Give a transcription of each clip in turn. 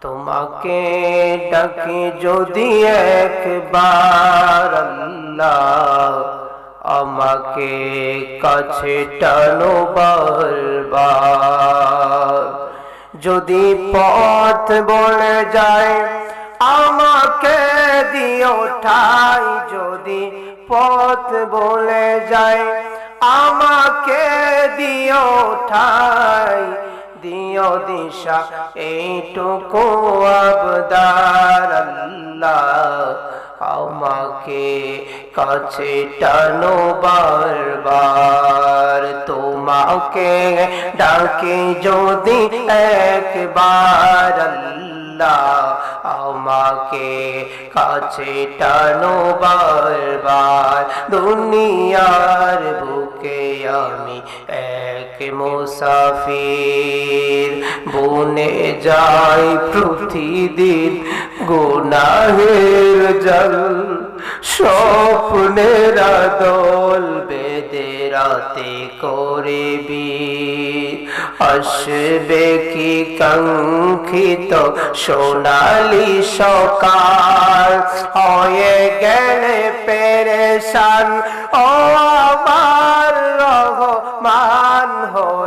তোমাকে ডাকি যদি একবার আমাকে কাছে টানো বারবার। যদি পথ বলে যায়, আমাকে দিও ঠাই। যদি পথ বলে যায়, আমাকে দিও ঠাই। দিও দিশা, এইটুকু আবদার আমাকে কাছে টানো বারবার। তোমাকে ডাকে যদি একবার আমাকে কাছে টানো বারবার। দুনিয়ার বুকে আমি এক মুসাফির। বনে যাই প্রতিদিন গুনাহের জল, স্বপ্নের দল বেদে রাতে করে আসবে কি কাঙ্ক্ষিত সোনালি সকাল? হয়ে গেলে পেরেশান ও আমার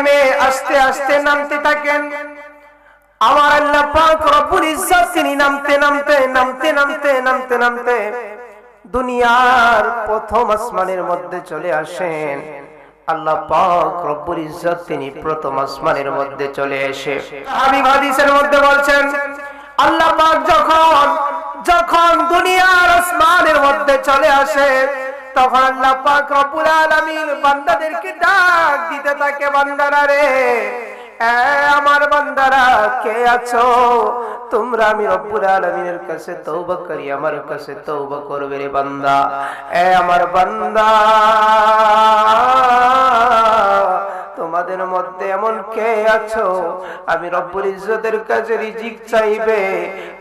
নেমে আস্তে আস্তে নামতে থাকেন। আমার আল্লাহ পাক রব্বুল ইজ্জত তিনি নামতে নামতে নামতে নামতে নামতে নামতে দুনিয়ার প্রথম আসমানের মধ্যে চলে আসেন। আল্লাহ পাক রব্বুল ইজ্জত তিনি প্রথম আসমানের মধ্যে চলে এসে। হাবিব হাদিসের মধ্যে বলছেন, আল্লাহ পাক যখন যখন দুনিয়ার আসমানের মধ্যে চলে আসে তখন আল্লাহ পাক রব্বুল আলামিন বান্দাদেরকে ডাক দিতে থাকে, বান্দারা রে। আমার বান্দারা, কে আছো? তোমরা আমি রব্বুল আলামিনের কাছে তওবা করি, আমার কাছে তওবা করবে রে বান্দা। এ আমার বান্দা তোমাদের মধ্যে এমন কে আছো? আমি রব্বুল ইজ্জতের কাছে রিজিক চাইবে।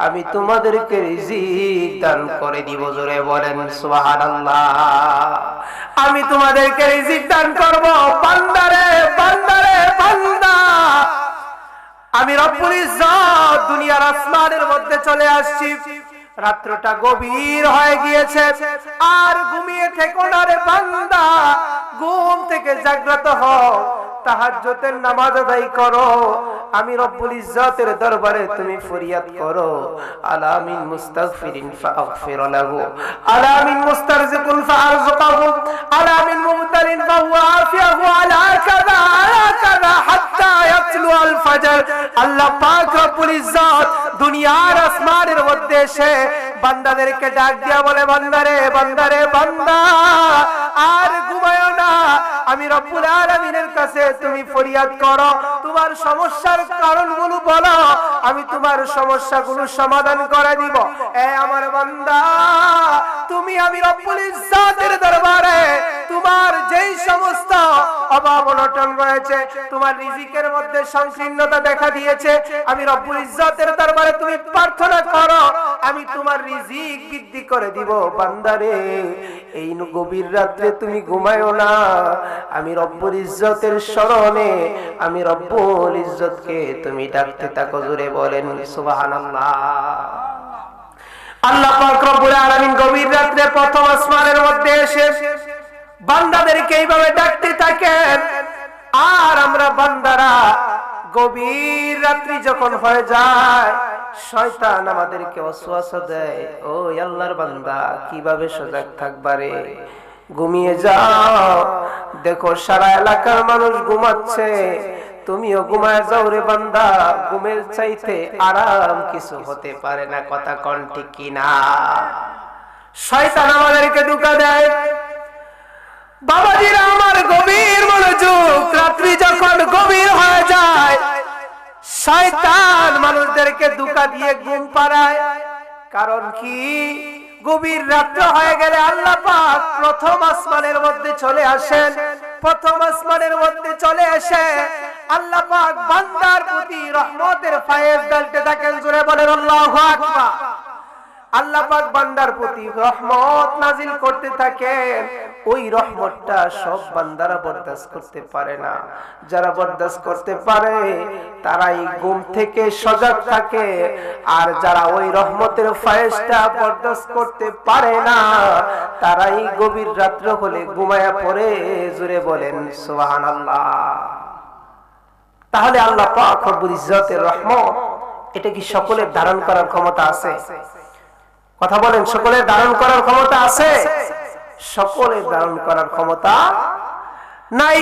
আমি তোমাদেরকে রিজিক দান করে দিব, জোরে বলেন সুবহানাল্লাহ। আমি তোমাদেরকে রিজিক দান করব বান্দারে বান্দারে বান্দা। আমি রব্বুল ইজ্জত দুনিয়ার আসমানের মধ্যে চলে আসছি। রাত্রটা গভীর হয়ে গিয়েছে। আর ঘুমিয়ে থেকো না রে বান্দা। ঘুম থেকে জাগ্রত হও। তাহাজ্জুদের নামাজ আদায় করো। আমি রব্বুল ইজ্জতের দরবারে তুমি ফরিয়াদ করো। আলামিন মুস্তাগফিরিন ফাগফির লাহু। আলামিন মুস্তারজিকুন ফারজুকাহু আলামিন মুবতালিন ফাহুয়া আফিয়াহু আলা কাযা আলা কাযা হাত্তা ইয়াতলু আল ফজর। আল্লাহ পাক রব্বুল ইজ্জত দুনিয়ার আসমানের মধ্যে এসে বান্দাদেরকে ডাক দিয়া বলে, বান্দারে বান্দারে, বান্দা, আর ঘুমায় না। আমি রব্বুল আলামিনের কাছে তুমি ফরিয়াদ করো। তোমার সমস্যার কারণগুলো বলো। আমি তোমার সমস্যাগুলো সমাধান করে দিব। এ আমার বান্দা, তুমি আমি রব্বুল ইজ্জাতের দরবারে তোমার যেই সমস্ত অভাব অনটন রয়েছে, তোমার রিজিকের মধ্যে সংকীর্ণতা দেখা দিয়েছে, আমি রব্বুল ইজ্জতের দরবারে তুমি প্রার্থনা করো, আমি তোমার রিজিক বৃদ্ধি করে দিব, বান্দারে। এই গভীর রাত্রে তুমি ঘুমায়ো না, আমি রব্বুল ইজ্জতের স্মরণে, আমি রব্বুল ইজ্জতকে তুমি ডাকতে থাকো, জোরে বলেন, সুবহানাল্লাহ। আল্লাহ পাক রব্বুল আলামিন গভীর রাত্রে প্রথম আসমানের মধ্যে এসে বান্দাদেরকে এইভাবে ডাকতে থাকেন। আর আমরা বান্দারা গভীর রাত্রি যখন হয়ে যায়, শয়তান আমাদেরকে অসুয়াশা দেয় ও আল্লাহর বান্দা, কীভাবে সজাগ থাকবারে ঘুমিয়ে যাও। দেখো, সারা এলাকার মানুষ ঘুমাচ্ছে। তুমিও ঘুমায় যাও রে বান্দা। ঘুমের চাইতে আরাম কিছু হতে পারে না। কথা কন ঠিক কিনা? শয়তান আমাদেরকে ঢুকা দেয়। বাবাজিরা আমার গভীর মনোযোগ, রাত্রি যখন গভীর হয়ে যায়, শয়তান মানুষদেরকে দুকা দিয়ে ঘুম পাড়ায়। কারণ কি? গভীর রাত্র হয়ে গেলে আল্লাহ পাক প্রথম আসমানের মধ্যে চলে আসেন। প্রথম আসমানের মধ্যে চলে আসে আল্লাহ পাক বান্দার প্রতি রহমতের ফায়েজ ডালতে থাকেন। জুড়ে বলেন, আল্লাহু আকবার। আল্লাহ বান্দার প্রতি রহমত নাজিল করতে থাকেন। ওই রহমতটা সব বান্দারা করতে পারে না। যারা করতে পারে, তারাই থেকে সজাগ থাকে। আর যারা ওই রহমতের করতে পারে না, তারাই গভীর রাত্র হলে ঘুমায়া পড়ে জুড়ে বলেন, সুবহানাল্লাহ। তাহলে আল্লাহ পাক রব্বুল রহমত, এটা কি সকলের ধারণ করার ক্ষমতা আছে? কথা বলেন সকলের ধারণ করার ক্ষমতা আছে? সকলের ধারণ করার ক্ষমতা নাই।